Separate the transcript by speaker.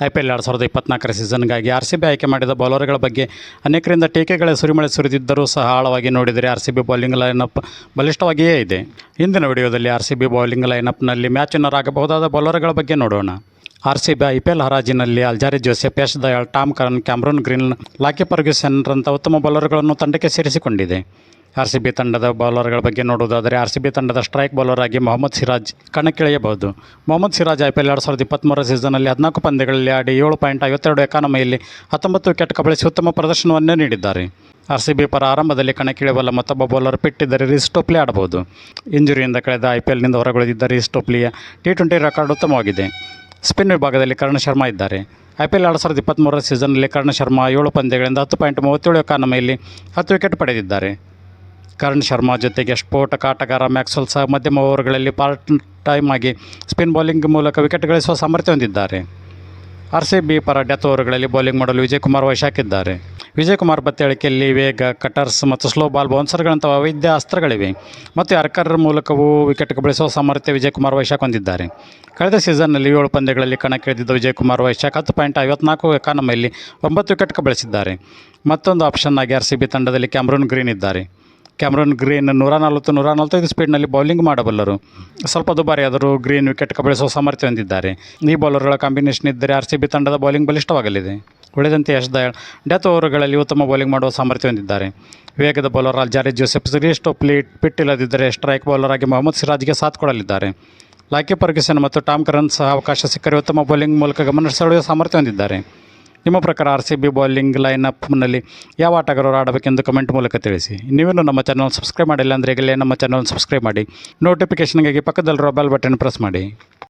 Speaker 1: I P L ಎರಡು ಸಾವಿರದ ಇಪ್ಪತ್ನಾಲ್ಕರ ಸೀಸನ್ಗಾಗಿ ಆರ್ ಸಿ ಬಿ ಆಯ್ಕೆ ಮಾಡಿದ ಬೌಲರ್ಗಳ ಬಗ್ಗೆ ಅನೇಕರಿಂದ ಟೀಕೆಗಳ ಸುರಿಮಳೆ ಸುರಿದಿದ್ದರೂ ಸಹ ಆಳವಾಗಿ ನೋಡಿದರೆ R C B bowling lineup ಬಲಿಷ್ಠವಾಗಿಯೇ ಇದೆ. ಇಂದಿನ ವಿಡಿಯೋದಲ್ಲಿ ಆರ್ ಸಿ ಬಿ ಬೌಲಿಂಗ್ ಲೈನಪ್ನಲ್ಲಿ ಮ್ಯಾಚ್ ವಿನ್ನರಾಗಬಹುದಾದ ಬೌಲರ್ಗಳ ಬಗ್ಗೆ ನೋಡೋಣ. R C B I P L ಹರಾಜಿನಲ್ಲಿ Alzarri Joseph, Yash Dayal, Tom Curran Cameron Green, Lockie ಫರ್ಗ್ಯೂಸನ್ರಂಥ ಉತ್ತಮ ಬೌಲರ್ಗಳನ್ನು ತಂಡಕ್ಕೆ ಸೇರಿಸಿಕೊಂಡಿದೆ. ಆರ್ ಸಿ ಬಿ ತಂಡದ ಬೌಲರ್ಗಳ ಬಗ್ಗೆ ನೋಡುವುದಾದರೆ, ಆರ್ ಸಿ ಬಿ ತಂಡದ ಸ್ಟ್ರೈಕ್ ಬೌಲರ್ ಆಗಿ Mohammed Siraj ಕಣಕ್ಕಿಳಿಯಬಹುದು. Mohammed Siraj I P L ಎರಡು ಸಾವಿರದ ಇಪ್ಪತ್ತ್ಮೂರ ಸೀಸನಲ್ಲಿ ಹದಿನಾಲ್ಕು ಪಂದ್ಯಗಳಲ್ಲಿ ಆಡಿ ಏಳು ಪಾಯಿಂಟ್ ಐವತ್ತೆರಡು ಎಕಾನಮಿಯಲ್ಲಿ ಹತ್ತೊಂಬತ್ತು ವಿಕೆಟ್ ಕಬಳಿಸಿ ಉತ್ತಮ ಪ್ರದರ್ಶನವನ್ನೇ ನೀಡಿದ್ದಾರೆ. ಆರ್ ಸಿ ಬಿ ಪರ ಆರಂಭದಲ್ಲಿ ಕಣಕ್ಕಿಳಿಯಬಲ್ಲ ಮತ್ತೊಬ್ಬ ಬೌಲರ್ ಪಿಟ್ಟಿದ್ದರೆ ರಿಸ್ ಟೋಪ್ಲಿ ಆಡಬಹುದು. ಇಂಜುರಿಯಿಂದ ಕಳೆದ ಐ ಪಿ ಎಲ್ನಿಂದ ಹೊರಗುಳಿದಿದ್ದ ರಿಸ್ ಟೋಪ್ಲಿಯ ಟಿ ಟ್ವೆಂಟಿ ರೆಕಾರ್ಡ್ ಉತ್ತಮವಾಗಿದೆ. ಸ್ಪಿನ್ ವಿಭಾಗದಲ್ಲಿ ಕರ್ಣ ಶರ್ಮಾ ಇದ್ದಾರೆ. ಐ ಪಿ ಎಲ್ ಎರಡು ಸಾವಿರದ ಇಪ್ಪತ್ತ್ಮೂರರ ಸೀಸನ್ನಲ್ಲಿ ಕರ್ಣ ಶರ್ಮಾ ಏಳು ಪಂದ್ಯಗಳಿಂದ ಹತ್ತು ಪಾಯಿಂಟ್ ಮೂವತ್ತೇಳು ಎಕಾನಮಿಯಲ್ಲಿ ಹತ್ತು ವಿಕೆಟ್ ಪಡೆದಿದ್ದಾರೆ. ಕರಣ್ ಶರ್ಮಾ ಜೊತೆಗೆ ಸ್ಫೋಟಕ ಆಟಗಾರ ಮ್ಯಾಕ್ಸ್ವೆಲ್ ಸಹ ಮಧ್ಯಮ ಓವರ್ಗಳಲ್ಲಿ ಪಾರ್ಟ್ ಟೈಮ್ ಆಗಿ ಸ್ಪಿನ್ ಬೌಲಿಂಗ್ ಮೂಲಕ ವಿಕೆಟ್ ಗಳಿಸುವ ಸಾಮರ್ಥ್ಯ ಹೊಂದಿದ್ದಾರೆ. ಆರ್ ಸಿ ಬಿ ಪರ ಡೆತ್ ಓವರ್ಗಳಲ್ಲಿ ಬೌಲಿಂಗ್ ಮಾಡಲು ವಿಜಯ್ ಕುಮಾರ್ ಹಾಕಿದ್ದಾರೆ ವಿಜಯ್ ಕುಮಾರ್ ಬತ್ತಳಿಕೆಯಲ್ಲಿ ವೇಗ, ಕಟರ್ಸ್ ಮತ್ತು ಸ್ಲೋ ಬಾಲ್ ಬೌನ್ಸರ್ಗಳಂತಹ ವೈದ್ಯ ಅಸ್ತ್ರಗಳಿವೆ ಮತ್ತು ಅರ್ಕರ್ ಮೂಲಕವೂ ವಿಕೆಟ್ ಕಬಳಿಸುವ ಸಾಮರ್ಥ್ಯ ವಿಜಯಕುಮಾರ್ ವೈಶಾಖ್ ಹೊಂದಿದ್ದಾರೆ. ಕಳೆದ ಸೀಸನ್ನಲ್ಲಿ ಏಳು ಪಂದ್ಯಗಳಲ್ಲಿ ಕಣಕ್ಕಿಳಿದಿದ್ದ ವಿಜಯ್ ಕುಮಾರ್ ವೈಶಾಖ್ ಹತ್ತು ಪಾಯಿಂಟ್ ಐವತ್ನಾಲ್ಕು ಎಕಾನಮಿಯಲ್ಲಿ ಒಂಬತ್ತು ವಿಕೆಟ್ ಕಬಳಿಸಿದ್ದಾರೆ ಮತ್ತೊಂದು ಆಪ್ಷನ್ ಆಗಿ ಆರ್ ಸಿ ಬಿ ತಂಡದಲ್ಲಿ ಕ್ಯಾಮ್ರೂನ್ ಗ್ರೀನ್ ಇದ್ದಾರೆ. ಕ್ಯಾಮ್ರನ್ ಗ್ರೀನ್ ನೂರ ನಲವತ್ತು ನೂರ ನಲವತ್ತೈದು ಸ್ಪೀಡ್ನಲ್ಲಿ ಬೌಲಿಂಗ್ ಮಾಡಬಲ್ಲರು. ಸ್ವಲ್ಪ ದುಬಾರಿಯಾದರೂ ಗ್ರೀನ್ ವಿಕೆಟ್ ಕಬಳಿಸುವ ಸಾಮರ್ಥ್ಯ ಹೊಂದಿದ್ದಾರೆ. ಈ ಬೌಲರ್ಗಳ ಕಾಂಬಿನೇಷನ್ ಇದ್ದರೆ ಆರ್ ಸಿ ಬಿ ತಂಡದ ಬೌಲಿಂಗ್ ಬಲಿಷ್ಠವಾಗಲಿದೆ. ಉಳಿದಂತೆ ಯಶ್ ದಯಾಳ್ ಡೆತ್ ಓವರ್ಗಳಲ್ಲಿ ಉತ್ತಮ ಬೌಲಿಂಗ್ ಮಾಡುವ ಸಾಮರ್ಥ್ಯ ಹೊಂದಿದ್ದಾರೆ. ವೇಗದ ಬೌಲರ್ ಅಲ್ಜಾರಿ ಜೋಸೆಫ್ ಸಿರೀಸ್ ಪ್ಲೇಟ್ ಪಿಟ್ಟಿಲ್ಲದಿದ್ದರೆ ಸ್ಟ್ರೈಕ್ ಬೌಲರ್ ಆಗಿ ಮೊಹಮ್ಮದ್ ಸಿರಾಜ್ಗೆ ಸಾಥ್ ಕೊಡಲಿದ್ದಾರೆ. ಲಾಕಿ ಪರ್ಗಿಸನ್ ಮತ್ತು ಟಾಮ್ ಕರನ್ ಸಹ ಅವಕಾಶ ಸಿಕ್ಕರೆ ಉತ್ತಮ ಬೌಲಿಂಗ್ ಮೂಲಕ ಗಮನ ಸೆಳೆಯುವ ಸಾಮರ್ಥ್ಯ ಹೊಂದಿದ್ದಾರೆ. ನಿಮ್ಮ ಪ್ರಕಾರ ಆರ್ ಸಿ ಬಿ ಬೌಲಿಂಗ್ ಲೈನಪ್ನಲ್ಲಿ ಯಾವ ಆಟಗಾರರು ಆಡಬೇಕೆಂದು ಕಮೆಂಟ್ ಮೂಲಕ ತಿಳಿಸಿ. ನೀವೇನು ನಮ್ಮ ಚಾನಲ್ ಸಬ್ಸ್ಕ್ರೈಬ್ ಮಾಡಿಲ್ಲ ಅಂದರೆ ಈಗಲೇ ನಮ್ಮ ಚಾನಲ್ ಸಬ್ಸ್ಕ್ರೈಬ್ ಮಾಡಿ. ನೋಟಿಫಿಕೇಷನ್ಗಾಗಿ ಪಕ್ಕದಲ್ಲಿರೋ ಬೆಲ್ ಬಟನ್ ಪ್ರೆಸ್ ಮಾಡಿ.